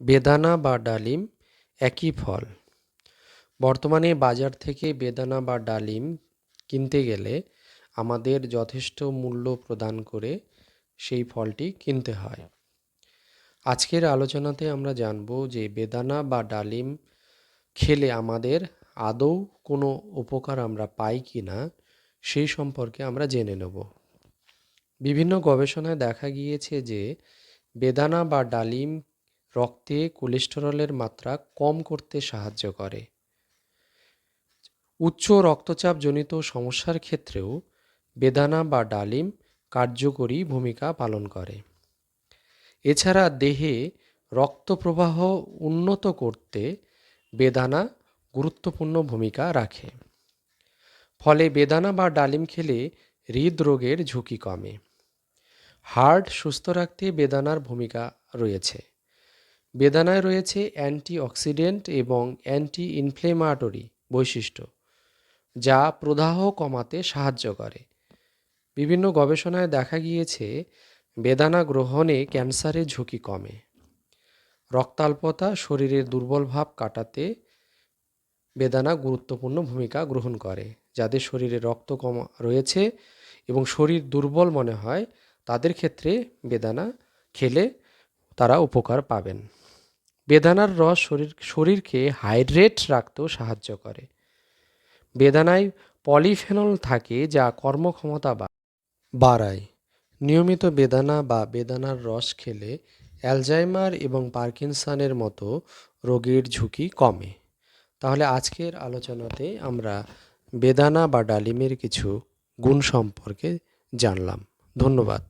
বেদানা বা ডালিম একই ফল। বর্তমানে বাজার থেকে বেদানা বা ডালিম কিনতে গেলে আমাদের যথেষ্ট মূল্য প্রদান করে সেই ফলটি কিনতে হয়। আজকের আলোচনাতে আমরা জানব যে বেদানা বা ডালিম খেলে আমাদের আদৌ কোনো উপকার আমরা পাই কি না সেই সম্পর্কে আমরা জেনে নেব। বিভিন্ন গবেষণায় দেখা গিয়েছে যে বেদানা বা ডালিম রক্তে কোলেস্টেরলের মাত্রা কম করতে সাহায্য করে। উচ্চ রক্তচাপজনিত সমস্যার ক্ষেত্রেও বেদানা বা ডালিম কার্যকরী ভূমিকা পালন করে। এছাড়া দেহে রক্ত প্রবাহ উন্নত করতে বেদানা গুরুত্বপূর্ণ ভূমিকা রাখে। ফলে বেদানা বা ডালিম খেলে হৃদরোগের ঝুঁকি কমে। হার্ট সুস্থ রাখতে বেদানার ভূমিকা রয়েছে। বেদানায় রয়েছে অ্যান্টিঅক্সিডেন্ট এবং অ্যান্টি ইনফ্লেমাটরি বৈশিষ্ট্য, যা প্রদাহ কমাতে সাহায্য করে। বিভিন্ন গবেষণায় দেখা গিয়েছে, বেদানা গ্রহণে ক্যান্সারের ঝুঁকি কমে। রক্তাল্পতা শরীরের দুর্বল ভাব কাটাতে বেদানা গুরুত্বপূর্ণ ভূমিকা গ্রহণ করে, যাদের শরীরে রক্ত কম রয়েছে এবং শরীর দুর্বল মনে হয়, তাদের ক্ষেত্রে বেদানা খেলে তারা উপকার পাবেন। বেদানার রস শরীর শরীরকে হাইড্রেট রাখতেও সাহায্য করে। বেদানায় পলিফেনল থাকে যা কর্মক্ষমতা বাড়ায়। নিয়মিত বেদানা বা বেদানার রস খেলে অ্যালজাইমার এবং পার্কিনসনের মতো রোগের ঝুঁকি কমে। তাহলে আজকের আলোচনাতে আমরা বেদানা বা ডালিমের কিছু গুণ সম্পর্কে জানলাম। ধন্যবাদ।